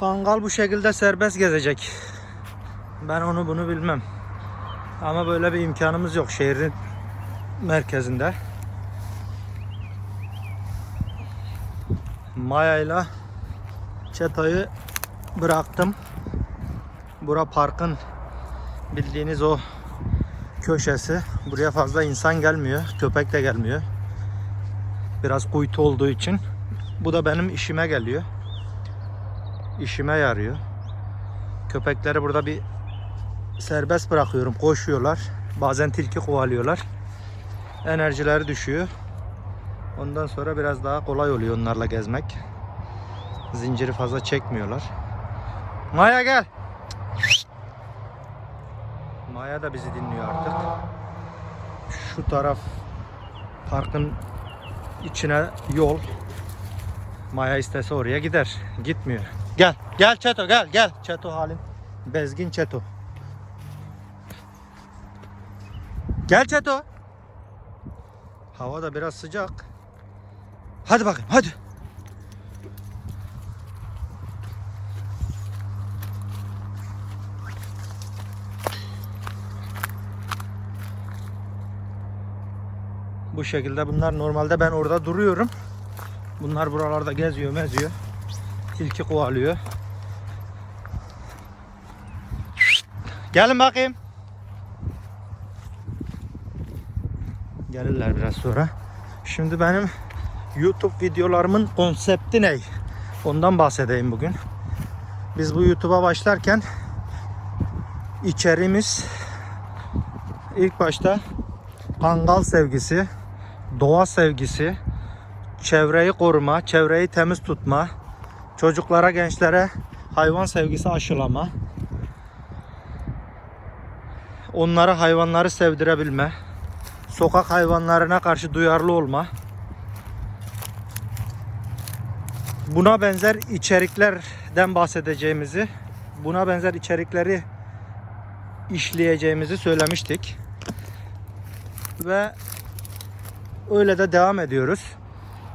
Kangal bu şekilde serbest gezecek. Ben onu bunu bilmem. Ama böyle bir imkanımız yok şehrin merkezinde. Maya ile Çeto'yu bıraktım. Bura parkın bildiğiniz o köşesi. Buraya fazla insan gelmiyor. Köpek de gelmiyor. Biraz kuytu olduğu için. Bu da benim işime geliyor. İşime yarıyor. Köpekleri burada bir serbest bırakıyorum. Koşuyorlar. Bazen tilki kovalıyorlar. Enerjileri düşüyor. Ondan sonra biraz daha kolay oluyor onlarla gezmek. Zinciri fazla çekmiyorlar. Maya gel. Maya da bizi dinliyor artık. Şu taraf parkın içine yol. Maya istese oraya gider. Gitmiyor. Gel. Gel Çeto gel gel. Çeto halin. Bezgin Çeto. Gel Çeto. Hava da biraz sıcak. Hadi bakayım hadi. Bu şekilde bunlar normalde ben orada duruyorum. Bunlar buralarda geziyor meziyor. Tilki kovalıyor. Gelin bakayım. Gelirler biraz sonra. Şimdi benim YouTube videolarımın konsepti ne? Ondan bahsedeyim bugün. Biz bu YouTube'a başlarken içeriğimiz ilk başta kangal sevgisi, doğa sevgisi, çevreyi koruma, çevreyi temiz tutma, çocuklara, gençlere hayvan sevgisi aşılama, onlara hayvanları sevdirebilme, sokak hayvanlarına karşı duyarlı olma, buna benzer içeriklerden bahsedeceğimizi, buna benzer içerikleri işleyeceğimizi söylemiştik. Ve öyle de devam ediyoruz.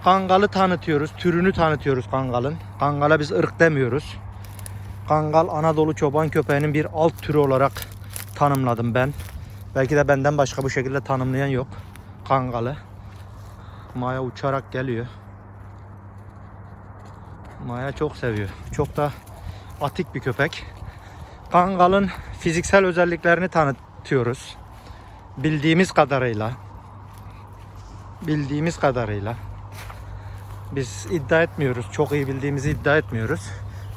Kangalı tanıtıyoruz, türünü tanıtıyoruz kangalın. Kangala biz ırk demiyoruz. Kangal Anadolu çoban köpeğinin bir alt türü olarak tanımladım ben. Belki de benden başka bu şekilde tanımlayan yok. Kangalı. Maya uçarak geliyor. Maya çok seviyor. Çok da atik bir köpek. Kangal'ın fiziksel özelliklerini tanıtıyoruz. Bildiğimiz kadarıyla. Bildiğimiz kadarıyla. Biz iddia etmiyoruz. Çok iyi bildiğimizi iddia etmiyoruz.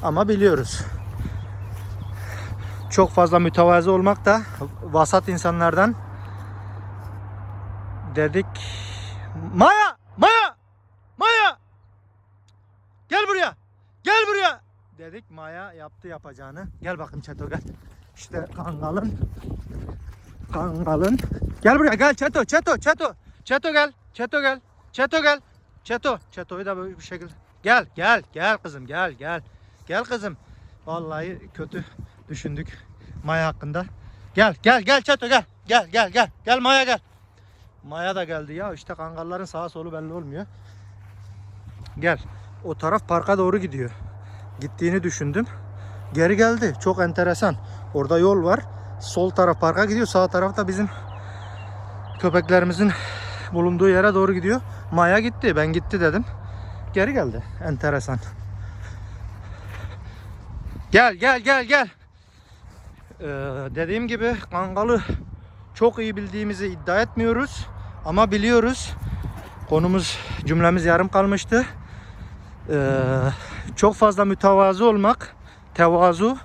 Ama biliyoruz. Çok fazla mütevazı olmak da vasat insanlardan dedik. Maya! Maya! Maya! Gel buraya! Gel buraya! Dedik Maya yaptı yapacağını. Gel bakayım Çeto gel. İşte kangalın kangalın. Gel buraya gel Çeto Çeto Çeto. Çeto gel. Çeto gel. Çeto gel. Çeto. Çeto'yu da böyle bir şekilde. Gel gel gel kızım gel gel. Gel kızım. Vallahi kötü düşündük Maya hakkında. Gel gel gel Çeto gel. Gel gel gel. Gel Maya gel. Maya da geldi ya. İşte kangalların sağa solu belli olmuyor. Gel. O taraf parka doğru gidiyor. Gittiğini düşündüm. Geri geldi. Çok enteresan. Orada yol var. Sol taraf parka gidiyor. Sağ taraf da bizim köpeklerimizin bulunduğu yere doğru gidiyor. Maya gitti. Ben gitti dedim. Geri geldi. Enteresan. Gel gel gel gel. Ee, dediğim gibi kangalı çok iyi bildiğimizi iddia etmiyoruz. Ama biliyoruz. Konumuz cümlemiz yarım kalmıştı. Ee, çok fazla mütevazı olmak, tevazu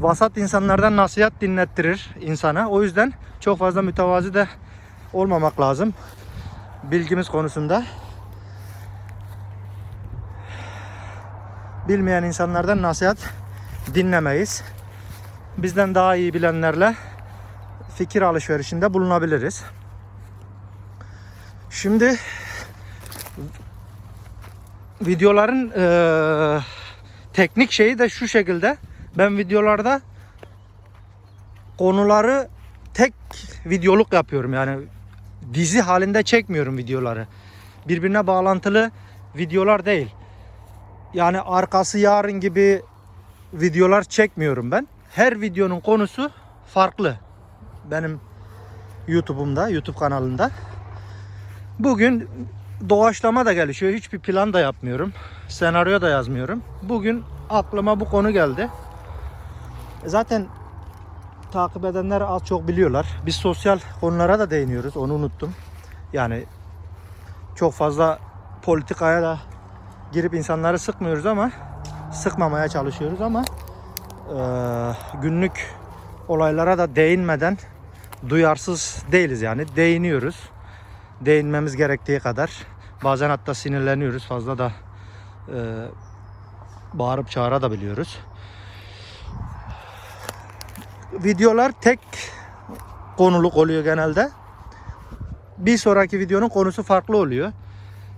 vasat insanlardan nasihat dinlettirir insana. O yüzden çok fazla mütevazı da olmamak lazım. Bilgimiz konusunda. Bilmeyen insanlardan nasihat dinlemeyiz. Bizden daha iyi bilenlerle fikir alışverişinde bulunabiliriz. Şimdi videoların eee, teknik şeyi de şu şekilde. Ben videolarda konuları tek videoluk yapıyorum. Yani dizi halinde çekmiyorum videoları. Birbirine bağlantılı videolar değil. Yani arkası yarın gibi videolar çekmiyorum ben. Her videonun konusu farklı. Benim YouTube'umda, YouTube kanalında. Bugün doğaçlama da gelişiyor. Hiçbir plan da yapmıyorum. Senaryo da yazmıyorum. Bugün aklıma bu konu geldi. Zaten takip edenler az çok biliyorlar. Biz sosyal konulara da değiniyoruz. Onu unuttum. Yani çok fazla politikaya da girip insanları sıkmıyoruz ama sıkmamaya çalışıyoruz ama eee, günlük olaylara da değinmeden duyarsız değiliz yani değiniyoruz. Değinmemiz gerektiği kadar. Bazen hatta sinirleniyoruz fazla da eee bağırıp çağırabiliyoruz. Videolar tek konuluk oluyor genelde. Bir sonraki videonun konusu farklı oluyor.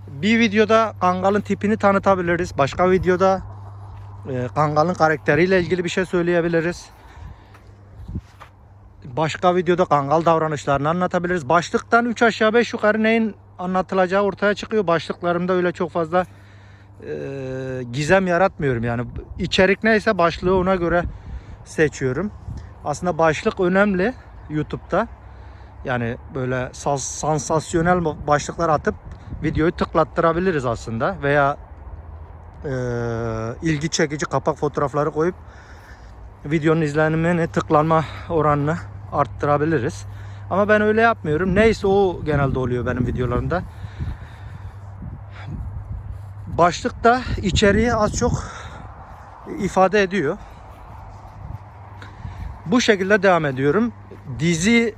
Bir videoda kangalın tipini tanıtabiliriz. Başka videoda e, kangalın karakteriyle ilgili bir şey söyleyebiliriz. Başka videoda kangal davranışlarını anlatabiliriz. Başlıktan 3 aşağı 5 yukarı neyin anlatılacağı ortaya çıkıyor. Başlıklarımda öyle çok fazla e, gizem yaratmıyorum. Yani içerik neyse başlığı ona göre seçiyorum. Aslında başlık önemli YouTube'da. Yani böyle sansasyonel başlıklar atıp videoyu tıklattırabiliriz aslında veya e, ilgi çekici kapak fotoğrafları koyup videonun izlenimini tıklanma oranını arttırabiliriz. Ama ben öyle yapmıyorum. Neyse o genelde oluyor benim videolarımda. Başlıkta içeriği az çok ifade ediyor. Bu şekilde devam ediyorum. Dizi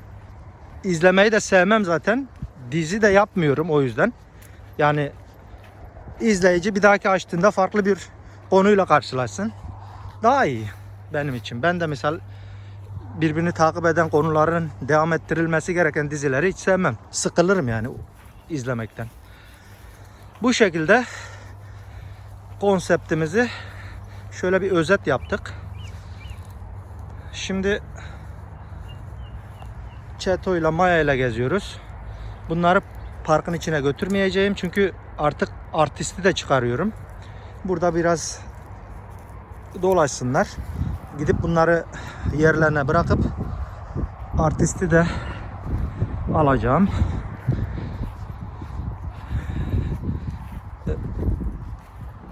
izlemeyi de sevmem zaten. Dizi de yapmıyorum o yüzden. Yani izleyici bir dahaki açtığında farklı bir konuyla karşılaşsın. Daha iyi benim için. Ben de misal birbirini takip eden konuların devam ettirilmesi gereken dizileri hiç sevmem. Sıkılırım yani izlemekten. Bu şekilde konseptimizi şöyle bir özet yaptık. Şimdi Çeto ile Maya ile geziyoruz. Bunları parkın içine götürmeyeceğim çünkü artık artisti de çıkarıyorum. Burada biraz dolaşsınlar. Gidip bunları yerlerine bırakıp artisti de alacağım.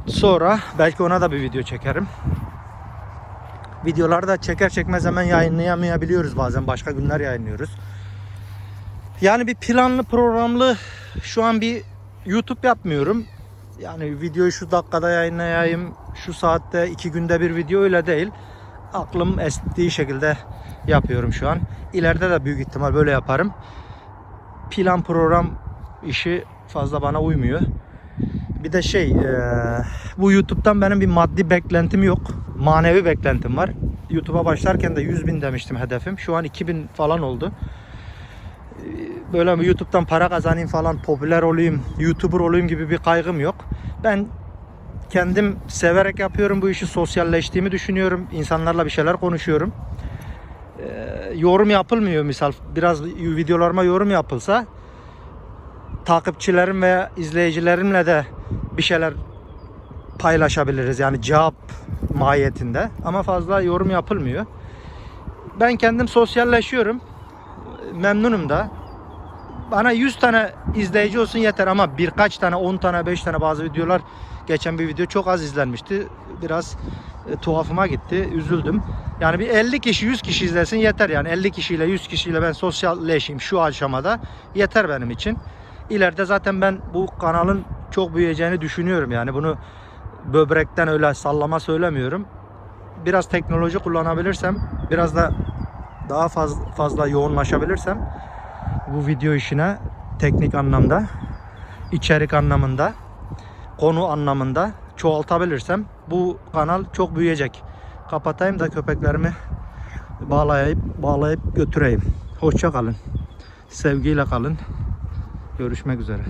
Sonra belki ona da bir video çekerim. Videoları da çeker çekmez hemen yayınlayamayabiliyoruz bazen. Başka günler yayınlıyoruz. Yani bir planlı programlı şu an bir YouTube yapmıyorum. Yani videoyu şu dakikada yayınlayayım, şu saatte iki günde bir video öyle değil. Aklım estiği şekilde yapıyorum şu an. İleride de büyük ihtimal böyle yaparım. Plan program işi fazla bana uymuyor. Bir de şey, eee, bu YouTube'dan benim bir maddi beklentim yok. Manevi beklentim var. YouTube'a başlarken de 100 bin demiştim hedefim. Şu an 2000 falan oldu. Eee, Böyle bir YouTube'dan para kazanayım falan, popüler olayım, YouTuber olayım gibi bir kaygım yok. Ben kendim severek yapıyorum bu işi, sosyalleştiğimi düşünüyorum. İnsanlarla bir şeyler konuşuyorum. Eee, yorum yapılmıyor misal. Biraz videolarıma yorum yapılsa takipçilerim veya izleyicilerimle de bir şeyler paylaşabiliriz. Yani cevap mahiyetinde. Ama fazla yorum yapılmıyor. Ben kendim sosyalleşiyorum. Memnunum da. Bana 100 tane izleyici olsun yeter ama birkaç tane, 10 tane, 5 tane bazı videolar geçen bir video çok az izlenmişti. Biraz e, tuhafıma gitti. Üzüldüm. Yani bir 50 kişi, 100 kişi izlesin yeter yani. 50 kişiyle, 100 kişiyle ben sosyalleşeyim şu aşamada yeter benim için. İleride zaten ben bu kanalın çok büyüyeceğini düşünüyorum yani bunu böbrekten öyle sallama söylemiyorum. Biraz teknoloji kullanabilirsem, biraz da daha fazla, fazla yoğunlaşabilirsem bu video işine teknik anlamda, içerik anlamında, konu anlamında çoğaltabilirsem bu kanal çok büyüyecek. Kapatayım da köpeklerimi bağlayıp bağlayıp götüreyim. Hoşça kalın. Sevgiyle kalın. Görüşmek üzere.